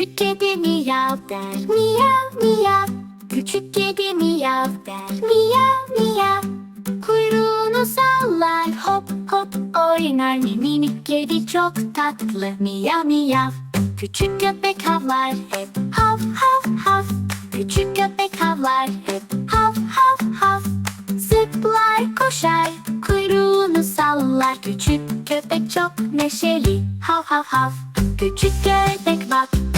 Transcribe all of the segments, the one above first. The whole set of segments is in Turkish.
Küçük kedi miyav der Miyav miyav. Küçük kedi miyav der Miyav miyav. Kuyruğunu sallar hop hop oynar. Minik kedi çok tatlı miyav miyav. Küçük köpek havlar hep hav hav hav. Küçük köpek havlar hep hav hav hav. Zıplar koşar kuyruğunu sallar. Küçük köpek çok neşeli hav hav hav. Küçük köpek bak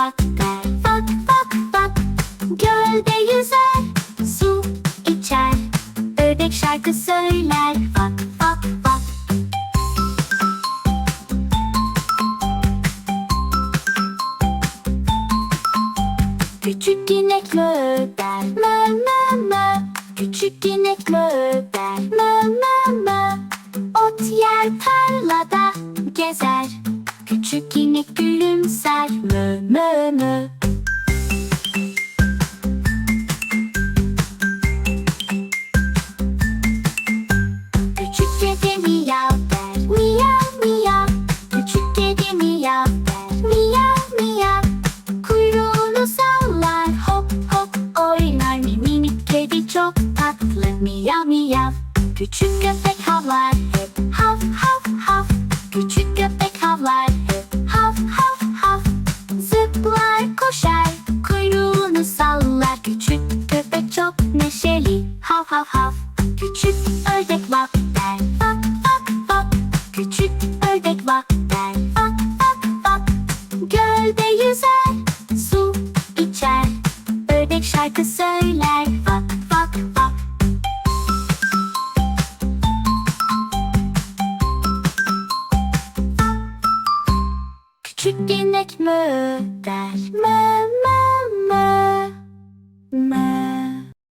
bak der bak bak bak. Gölde yüzer su içer. Ördek şarkı söyler bak bak bak. Küçük inek mö der mö mö mö. Küçük inek mö der mö mö mö. Ot yer tarlada gezer Küçük inek gülümser mö mö mö. Küçük kedi miyav der Küçük kedi miyav der miyav miyav. Hop hop oynar. Minik kedi çok tatlı miyav miyav. Küçük köpek havlar hep hav ördek bak. Der bak bak bak. Gölde yüzer su içer. Ördek şarkı söyler. Bak bak bak. Küçük inek mö der mö